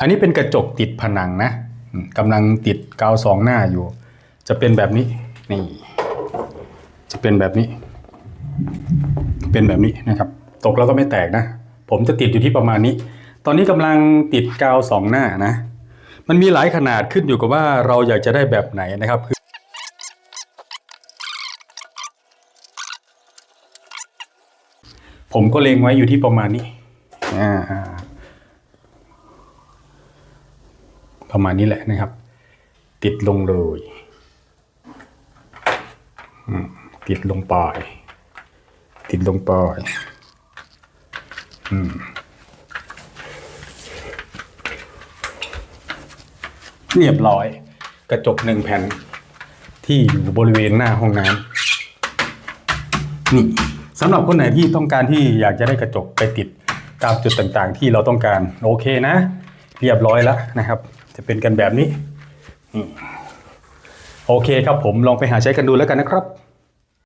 อันนี้เป็นกระจกติดผนังนะกำลังติดกาวสองหน้าอยู่ จะเป็นแบบนี้นี่จะเป็นแบบนี้ เป็นแบบนี้นะครับ ตกแล้วก็ไม่แตกนะ ผมจะติดอยู่ที่ประมาณนี้ ตอนนี้กำลังติดกาวสองหน้านะ มันมีหลายขนาดขึ้นอยู่กับว่าเราอยากจะได้แบบไหนนะครับผมก็เล็งไว้อยู่ที่ประมาณนี้อ่าอ่า ประมาณนี้แหละนะครับ ติดลงเลยติดลงไปติดลงไปอืมเรียบร้อย กระจกหนึ่งแผ่น ที่อยู่บริเวณหน้าห้องน้ำนี่สำหรับคนไหนที่ต้องการที่อยากจะได้กระจกไปติดตามจุดต่างๆ ที่เราต้องการโอเคนะ เรียบร้อยแล้วนะครับ จะเป็นกันแบบนี้โอเคครับผมลองไปหาใช้กันดูแล้วกันนะครับ